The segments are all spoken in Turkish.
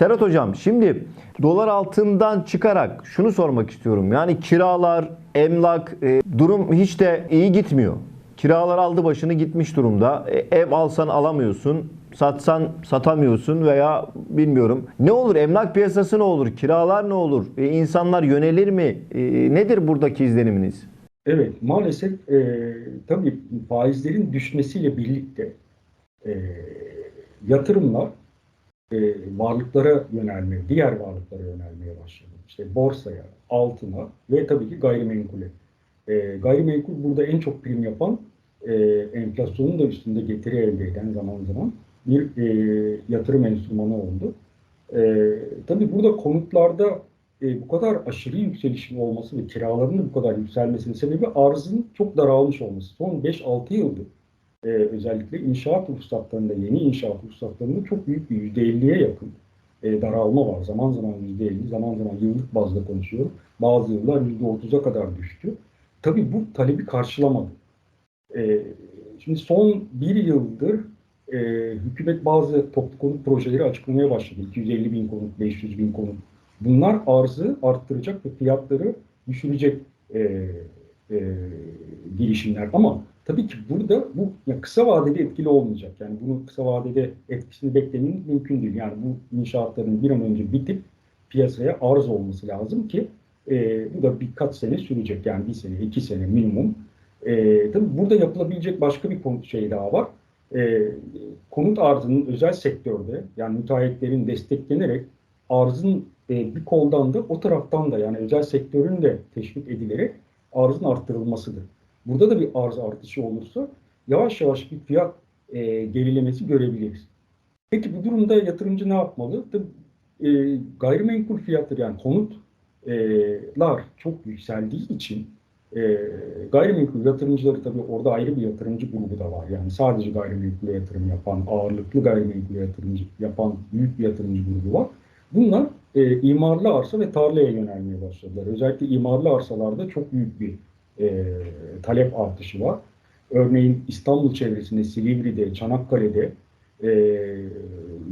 Serhat Hocam şimdi dolar altından çıkarak şunu sormak istiyorum. Yani kiralar, emlak e, durum hiç de iyi gitmiyor. Kiralar aldı başını gitmiş durumda. E, ev alsan alamıyorsun. Satsan satamıyorsun veya bilmiyorum. Ne olur emlak piyasası ne olur? Kiralar ne olur? E, insanlar yönelir mi? E, nedir buradaki izleniminiz? Evet, maalesef e, tabii faizlerin düşmesiyle birlikte e, yatırımlar e, varlıklara yönelmeye, diğer varlıklara yönelmeye başladı. İşte borsaya, altına ve tabii ki gayrimenkule. E, gayrimenkul burada en çok prim yapan, e, enflasyonun da üstünde getiri elde eden zaman zaman bir e, yatırım enstrümanı oldu. E, tabii burada konutlarda e, bu kadar aşırı yükselişin olması ve kiraların da bu kadar yükselmesinin sebebi arzın çok daralmış olması. Son 5-6 yıldır e, özellikle inşaat ruhsatlarında, yeni inşaat ruhsatlarında çok büyük bir %50'ye yakın e, daralma var. Zaman zaman %50, zaman zaman yıllık bazda konuşuyorum. Bazı yıllar %30'a kadar düştü. Tabii bu talebi karşılamadı. E, şimdi son bir yıldır e, hükümet bazı toplu konut projeleri açıklamaya başladı. 250 bin konut, 500 bin konut. Bunlar arzı arttıracak ve fiyatları düşürecek e, e, girişimler. Ama tabii ki burada bu ya kısa vadede etkili olmayacak. Yani bunun kısa vadede etkisini beklememiz mümkün değil. Yani bu inşaatların bir an önce bitip piyasaya arz olması lazım ki e, bu da birkaç sene sürecek. Yani bir sene, iki sene minimum. E, tabii burada yapılabilecek başka bir konu şey daha var. E, konut arzının özel sektörde yani müteahhitlerin desteklenerek arzın e, bir koldan da o taraftan da yani özel sektörün de teşvik edilerek arzın arttırılmasıdır. Burada da bir arz artışı olursa yavaş yavaş bir fiyat e, gerilemesi görebiliriz. Peki bu durumda yatırımcı ne yapmalı? Tabii, e, gayrimenkul fiyatları yani konutlar çok yükseldiği için e, gayrimenkul yatırımcıları tabii orada ayrı bir yatırımcı grubu da var. Yani sadece gayrimenkule yatırım yapan, ağırlıklı gayrimenkule yatırımcı yapan büyük bir yatırımcı grubu var. Bunlar e, imarlı arsa ve tarlaya yönelmeye başladılar. Özellikle imarlı arsalarda çok büyük bir e, talep artışı var. Örneğin İstanbul çevresinde, Silivri'de, Çanakkale'de e,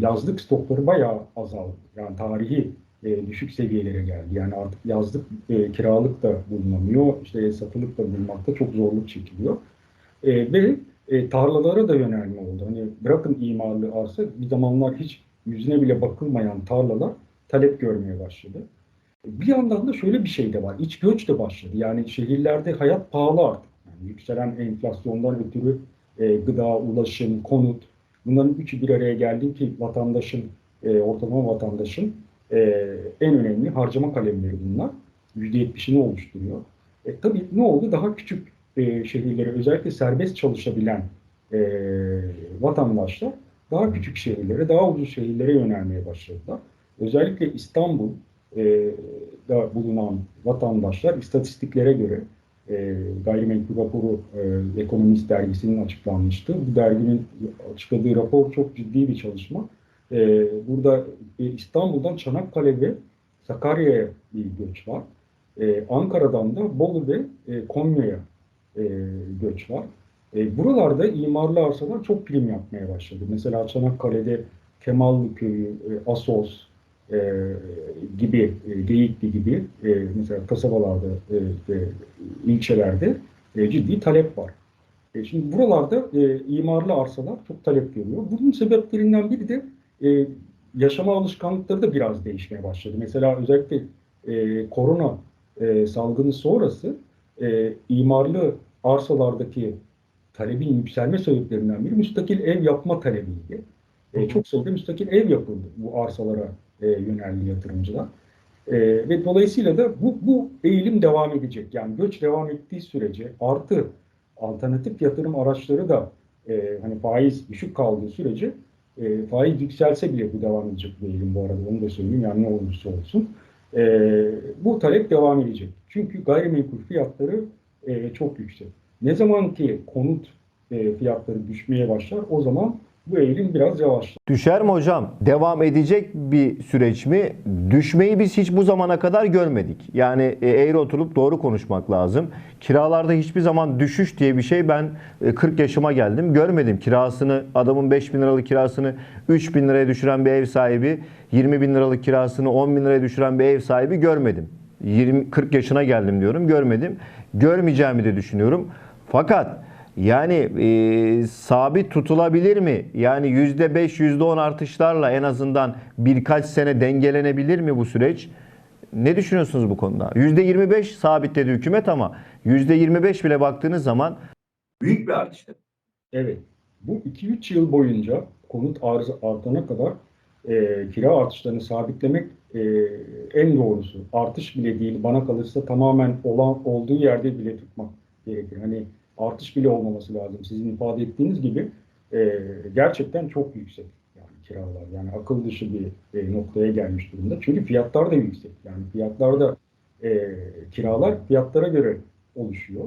yazlık stokları bayağı azaldı. Yani tarihi e, düşük seviyelere geldi. Yani artık yazlık e, kiralık da bulunamıyor, işte satılık da bulmakta çok zorluk çekiliyor. E, ve e, tarlalara da yönelme oldu. Hani bırakın imarlı arsa, bir zamanlar hiç yüzüne bile bakılmayan tarlalar talep görmeye başladı. Bir yandan da şöyle bir şey de var. İç göç de başladı. Yani şehirlerde hayat pahalı artık. Yani yükselen enflasyondan ötürü e, gıda, ulaşım, konut bunların üçü bir araya geldi ki vatandaşın, e, ortalama vatandaşın e, en önemli harcama kalemleri bunlar. %70'ini oluşturuyor. E, tabii ne oldu? Daha küçük e, şehirlere özellikle serbest çalışabilen e, vatandaşlar daha küçük şehirlere, daha ucuz şehirlere yönelmeye başladılar. Özellikle İstanbul da bulunan vatandaşlar istatistiklere göre e, gayrimenkul raporu e, Ekonomist dergisinin açıklanmıştı. Bu derginin açıkladığı rapor çok ciddi bir çalışma. E, burada e, İstanbul'dan Çanakkale ve Sakarya'ya bir göç var. E, Ankara'dan da Bolu ve e, Konya'ya e, göç var. E, buralarda imarlı arsalar çok prim yapmaya başladı. Mesela Çanakkale'de Kemallı Köyü, e, Asos, e, gibi, e, Geyikli gibi e, mesela kasabalarda, e, işte, ilçelerde e, ciddi talep var. E, şimdi buralarda e, imarlı arsalar çok talep görüyor. Bunun sebeplerinden biri de e, yaşama alışkanlıkları da biraz değişmeye başladı. Mesela özellikle e, korona e, salgını sonrası e, imarlı arsalardaki talebin yükselme sebeplerinden biri müstakil ev yapma talebiydi. E, çok sayıda müstakil ev yapıldı bu arsalara e, yöneldi yatırımcılar. E, ve dolayısıyla da bu, bu eğilim devam edecek. Yani göç devam ettiği sürece artı alternatif yatırım araçları da e, hani faiz düşük kaldığı sürece e, faiz yükselse bile bu devam edecek bir eğilim bu arada onu da söyleyeyim yani ne olursa olsun. E, bu talep devam edecek. Çünkü gayrimenkul fiyatları e, çok yüksek. Ne zaman ki konut e, fiyatları düşmeye başlar o zaman bu eğilim biraz yavaşladı. Düşer mi hocam? Devam edecek bir süreç mi? Düşmeyi biz hiç bu zamana kadar görmedik. Yani e, eğri oturup doğru konuşmak lazım. Kiralarda hiçbir zaman düşüş diye bir şey ben e, 40 yaşıma geldim. Görmedim kirasını adamın 5 bin liralık kirasını 3 bin liraya düşüren bir ev sahibi 20 bin liralık kirasını 10 bin liraya düşüren bir ev sahibi görmedim. 20, 40 yaşına geldim diyorum görmedim. Görmeyeceğimi de düşünüyorum. Fakat yani e, sabit tutulabilir mi? Yani %5, %10 artışlarla en azından birkaç sene dengelenebilir mi bu süreç? Ne düşünüyorsunuz bu konuda? %25 sabitledi hükümet ama %25 bile baktığınız zaman Büyük bir artış. Evet. Bu 2-3 yıl boyunca konut arzı artana kadar e, kira artışlarını sabitlemek e, en doğrusu. Artış bile değil, bana kalırsa tamamen olan olduğu yerde bile tutmak gerekir. Hani artış bile olmaması lazım. Sizin ifade ettiğiniz gibi e, gerçekten çok yüksek yani kiralar. Yani akıl dışı bir e, noktaya gelmiş durumda. Çünkü fiyatlar da yüksek. Yani fiyatlarda e, kiralar fiyatlara göre oluşuyor.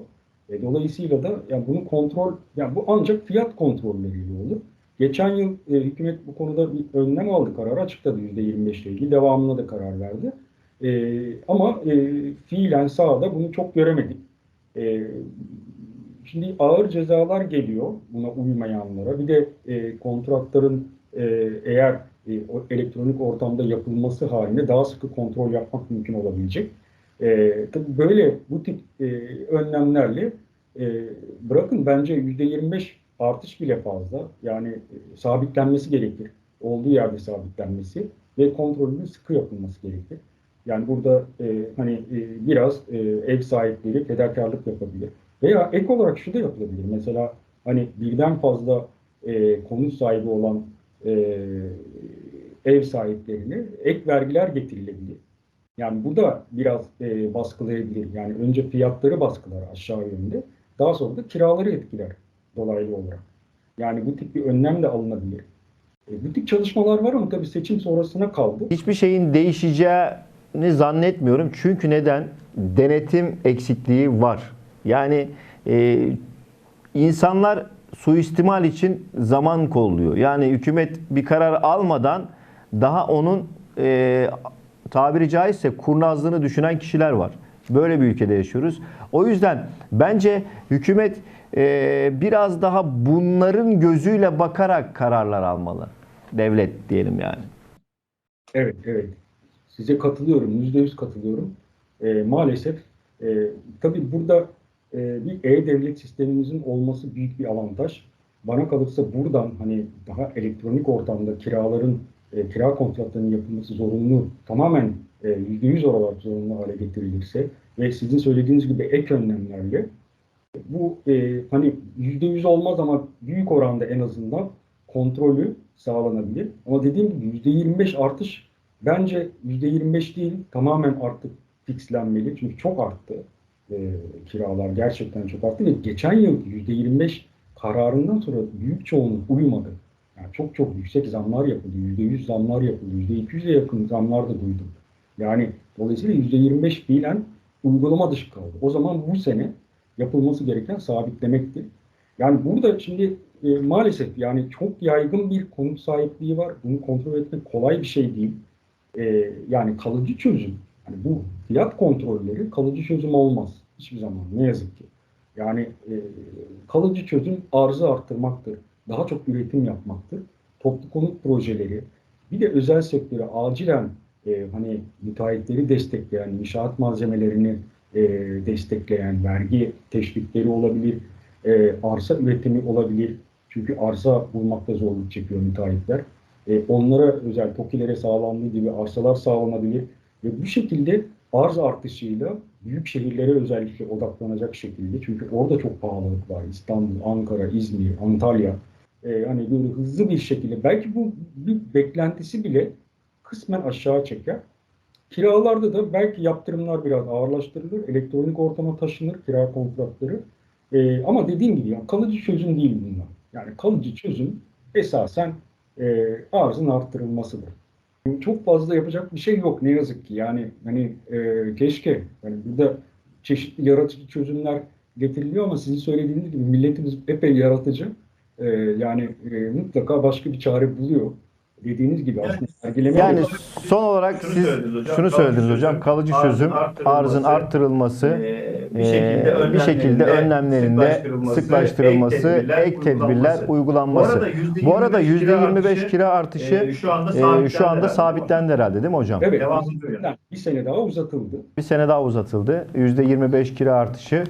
E, dolayısıyla da yani bunu kontrol, yani bu ancak fiyat kontrolleriyle olur. Geçen yıl e, hükümet bu konuda bir önlem aldı, karar açıkladı %25 ile ilgili. Devamına da karar verdi. E, ama e, fiilen sahada bunu çok göremedik. E, şimdi ağır cezalar geliyor buna uymayanlara. Bir de e, kontratların e, eğer e, elektronik ortamda yapılması halinde daha sıkı kontrol yapmak mümkün olabilecek. E, tabii böyle bu tip e, önlemlerle e, bırakın bence %25 artış bile fazla. Yani e, sabitlenmesi gerekir. Olduğu yerde sabitlenmesi ve kontrolünün sıkı yapılması gerekir. Yani burada e, hani e, biraz e, ev sahipleri fedakarlık yapabilir. Veya ek olarak şu da yapılabilir. Mesela hani birden fazla e, konut sahibi olan e, ev sahiplerine ek vergiler getirilebilir. Yani bu da biraz e, baskılayabilir. Yani önce fiyatları baskılar aşağı yönde. Daha sonra da kiraları etkiler dolaylı olarak. Yani bu tip bir önlem de alınabilir. E, bu tip çalışmalar var ama tabii seçim sonrasına kaldı. hiçbir şeyin değişeceğini zannetmiyorum. Çünkü neden? Denetim eksikliği var. Yani e, insanlar suistimal için zaman kolluyor. Yani hükümet bir karar almadan daha onun e, tabiri caizse kurnazlığını düşünen kişiler var. Böyle bir ülkede yaşıyoruz. O yüzden bence hükümet e, biraz daha bunların gözüyle bakarak kararlar almalı. Devlet diyelim yani. Evet, evet. Size katılıyorum, yüzde yüz katılıyorum. E, maalesef e, tabii burada e, bir e-devlet sistemimizin olması büyük bir avantaj. Bana kalırsa buradan hani daha elektronik ortamda kiraların, e, kira kontratlarının yapılması zorunlu, tamamen e, yüzde yüz olarak zorunlu hale getirilirse ve sizin söylediğiniz gibi ek önlemlerle bu e, hani yüzde yüz olmaz ama büyük oranda en azından kontrolü sağlanabilir. Ama dediğim gibi yüzde 25 artış bence yüzde 25 değil tamamen artık fixlenmeli. Çünkü çok arttı. E, kiralar gerçekten çok arttı ve geçen yıl yüzde 25 kararından sonra büyük çoğunluk uymadı. Yani çok çok yüksek zamlar yapıldı. Yüzde 100 zamlar yapıldı. Yüzde 200'e yakın zamlar da duydum. Yani dolayısıyla yüzde 25 fiilen uygulama dışı kaldı. O zaman bu sene yapılması gereken sabitlemekti. Yani burada şimdi e, maalesef yani çok yaygın bir konut sahipliği var. Bunu kontrol etmek kolay bir şey değil. E, yani kalıcı çözüm, yani bu fiyat kontrolleri kalıcı çözüm olmaz hiçbir zaman ne yazık ki. Yani e, kalıcı çözüm arzı arttırmaktır. Daha çok üretim yapmaktır. Toplu konut projeleri, bir de özel sektöre acilen e, hani müteahhitleri destekleyen, inşaat malzemelerini e, destekleyen vergi teşvikleri olabilir, e, arsa üretimi olabilir. Çünkü arsa bulmakta zorluk çekiyor müteahhitler. E, onlara özel TOKİ'lere sağlandığı gibi arsalar sağlanabilir. Ve bu şekilde arz artışıyla büyük şehirlere özellikle odaklanacak şekilde. Çünkü orada çok pahalılık var. İstanbul, Ankara, İzmir, Antalya. E, hani böyle hızlı bir şekilde belki bu bir beklentisi bile kısmen aşağı çeker. Kiralarda da belki yaptırımlar biraz ağırlaştırılır. Elektronik ortama taşınır kira kontratları. Ee, ama dediğim gibi yani kalıcı çözüm değil bunlar. Yani kalıcı çözüm esasen e, arzın arttırılmasıdır. Çok fazla yapacak bir şey yok ne yazık ki. Yani hani e, keşke yani burada çeşitli yaratıcı çözümler getiriliyor ama sizin söylediğiniz gibi milletimiz epey yaratıcı. e, yani e, mutlaka başka bir çare buluyor. Dediğiniz gibi Yani- aslında sergileme Yani son olarak şunu siz söylediniz hocam, şunu söylediniz hocam. çözüm, Kalıcı arzın çözüm, arttırılması, arzın arttırılması, Ee, bir Ee, şekilde bir şekilde önlemlerinde sıklaştırılması, sıklaştırılması, ek tedbirler uygulanması. Bu arada %25 kira artışı e, şu anda e, sabitlendi şu anda herhalde. sabitlendi herhalde değil mi hocam? Evet, Devam bir- ediyor yani. bir sene daha uzatıldı. Bir sene daha uzatıldı. %25 kira artışı.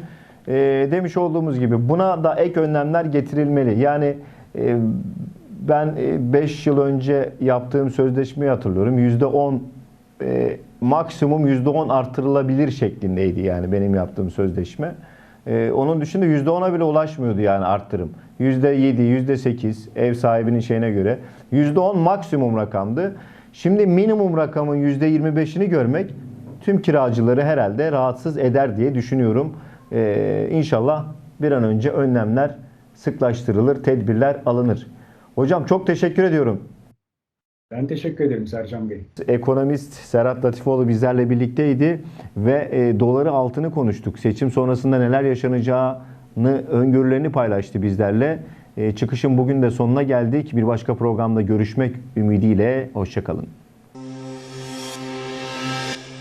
Ee, demiş olduğumuz gibi buna da ek önlemler getirilmeli. Yani e, ben 5 yıl önce yaptığım sözleşmeyi hatırlıyorum. %10 e, maksimum %10 artırılabilir şeklindeydi yani benim yaptığım sözleşme. E, onun dışında %10'a bile ulaşmıyordu yani arttırım. %7, %8 ev sahibinin şeyine göre. %10 maksimum rakamdı. Şimdi minimum rakamın %25'ini görmek tüm kiracıları herhalde rahatsız eder diye düşünüyorum. Ee, inşallah bir an önce önlemler sıklaştırılır, tedbirler alınır. Hocam çok teşekkür ediyorum. Ben teşekkür ederim Sercan Bey. Ekonomist Serhat Latifoğlu bizlerle birlikteydi ve e, doları altını konuştuk. Seçim sonrasında neler yaşanacağını, öngörülerini paylaştı bizlerle. E, çıkışın bugün de sonuna geldik. Bir başka programda görüşmek ümidiyle. Hoşçakalın.